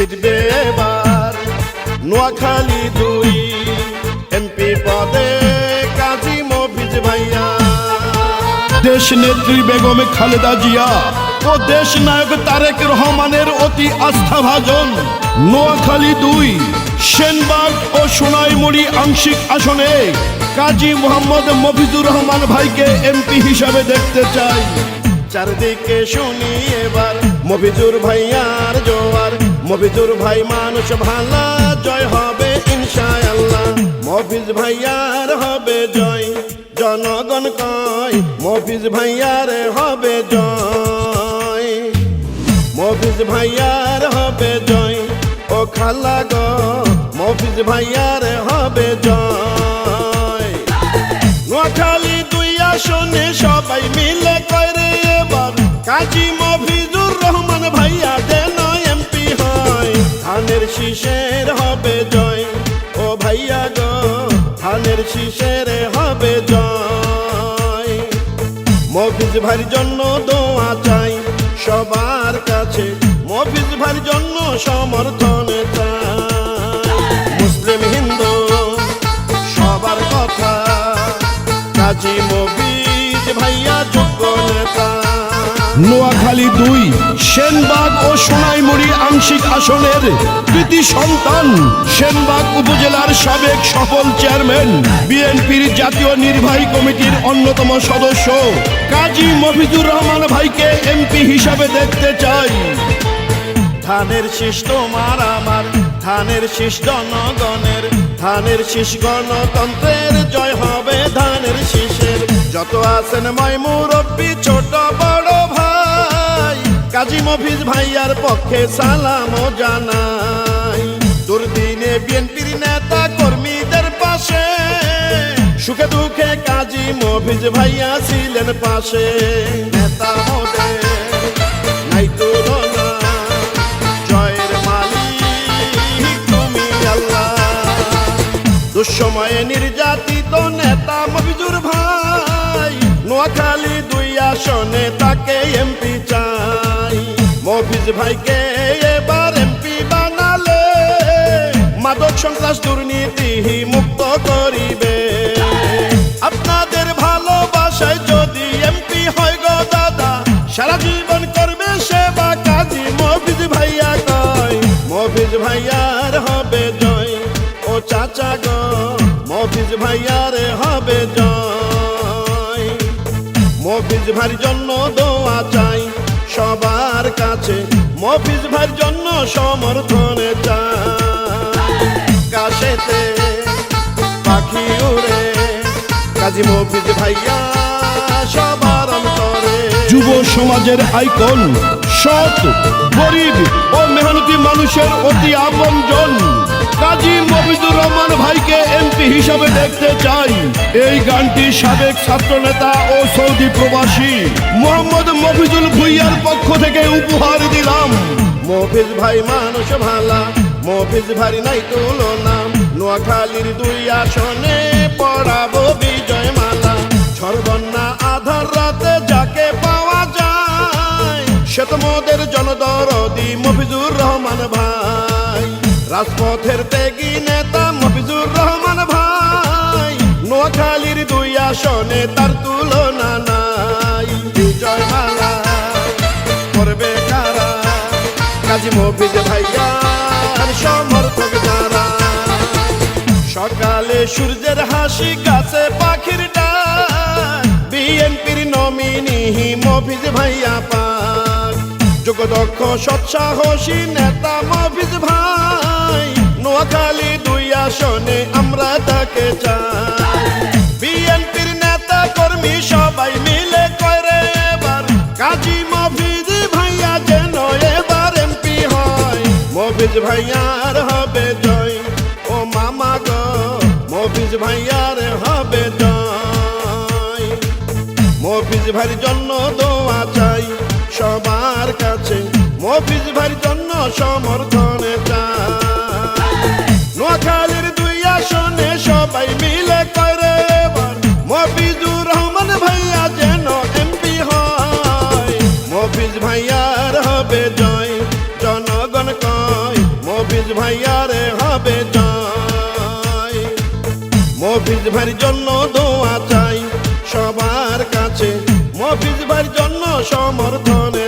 জিতবে এবার। নোয়াখালী দুই এমপি পদে কাজী মফিজ ভাইয়া। দেশ নেত্রী বেগম খালেদা জিয়া ও দেশ নায়ক তারেক রহমানের অতি আস্থাভাজন নোয়াখালী দুই সেনবাগ ও সোনাইমুড়ি আংশিক আসনে কাজী মোহাম্মদ মফিজুর রহমান ভাইকে এমপি হিসাবে দেখতে চাই। চারদিকে শুনি এবার মফিজুর ভাইয়ার জোয়ার। মফিজুর ভাই মানুষ ভালা, জয় হবে ইনশাআল্লাহ। মফিজ ভাইয়ার হবে জয়, জনগণ কয়, মফিজ ভাইয়ার হবে জয়। মফিজ ভাইয়ার হবে জয়, ও খালা গো, মফিজ ভাইয়ার হবে জয়। নোয়াখালী দুই আসনে সবাই মিলে করে এবার, কাজী মফিজুর রহমান শীষের হবে জয়। ও ভাইয়া গো ধানের শীষের হবে জয়। মফিজ ভাইয়ের জন্য দোয়া চাই, সবার কাছে মফিজ ভাইয়ের জন্য সমর্থন চাই। মুসলিম হিন্দু, সবার কথা কাজী মফিজ নোয়াখালী দুই, সেনবাগ ও সোনাইমুড়ি আংশিক আসনের কৃতি সন্তান। সেনবাগ উপজেলার সাবেক সফল চেয়ারম্যান, বিএনপির জাতীয় নির্বাহী কমিটির অন্যতম সদস্য। কাজী মফিজুর রহমান ভাইকে এমপি হিসাবে দেখতে চাই। ধানের শীষ তোমার আমার, ধানের শীষ জনগণের, ধানের শীষ গণতন্ত্রের জয় হবে ধানের শীষের। যত আছেন ময় মুরব্বী ছোট, বড় কাজী মফিজ ভাইয়ার পক্ষে সালাম জানাই। দুর্দিনে বিএনপির নেতা কর্মীদের পাশে। সুখে দুঃখে কাজী মফিজ ভাইয়া ছিলেন পাশে। নেতা তুমি আল্লাহ। দুঃসময়ে নির্যাতিত নেতা মফিজুর ভাই। নোয়াখালী দুই আসনে তাকে এমপি চাই। মফিজ ভাইকে এবার এমপি বানালে। মাদক সন্ত্রাস দুর্নীতি মুক্ত করিবে। আপনাদের ভালোবাসায় যদি এমপি হয় গো দাদা, সারা জীবন করবে সেবা কাজী মফিজ ভাইয়া কয়, মফিজ ভাইয়ার হবে জয়। ও চাচা গো, মফিজ ভাইয়ার হবে জয়। মফিজ ভাইয়ের জন্য দোয়া সবার কাছে মফিজ ভাইয়ের জন্য সমর্থনে কাশেতে পাখি উড়ে, কাজী মফিজ ভাইয়া সবার অন্তরে। যুব সমাজের আইকন, সৎ, গরিব ও মেহনতি মানুষের অতি আপনজন। কাজী মফিজুর রহমান ভাইকে এমপি হিসাবে দেখতে চাই। এই গানটি সাবেক ছাত্রনেতা ও সৌদি প্রবাসী মোহাম্মদ মফিজুল ভুইয়ার থেকে উপহার দিলাম। মফিজ ভাই মানুষ ভালা, মফিজ ভাই নাই তুলনা। নোয়াখালীর দুই আসনে পড়াবো বিজয় মালা সর্বন্যা আধার রাতে যাকে পাওয়া যায়, সে তো মোদের জনদরদি মফিজুর রহমান ভাই। রাজপথের ত্যাগী নেতা মফিজুর রহমান ভাই। নোয়াখালীর দুই আসনে তার তুলনা নাই। বিজয় মালা সূর্যের হাসি কাছে পাখির ডাক। বিএনপির নমিনি মফিজ ভাইয়া পাক। যোগদক্ষ সৎসাহসী নেতা মফিজ ভাই। নোয়াখালী দুই আসনে আমরা তাকে চাই। বিএনপির নেতা কর্মী সবাই মিলে করে এবার। কাজী মফিজ ভাইয়া যেন এবার এমপি হয়। মফিজ ভাইয়ার হবে জয়। মফিজ ভাইয়ার হবে জয় মফিজ ভাইয়ের জন্য দোয়া চাই, সবার কাছে। মফিজ ভাইয়ের জন্য সমর্থনে চাই। নোয়াখালীর দুই আসনে সবাই মিলে করে মফিজুর রহমান ভাইয়া যেন এমপি হয়। মফিজ ভাইয়ার হবে জয়, জনগণ কয়, মফিজ ভাইয়ারে হবে চাই মফিজ ভাইয়ের জন্য দোয়া চাই। সবার কাছে মফিজ ভাইয়ের জন্য সমর্থন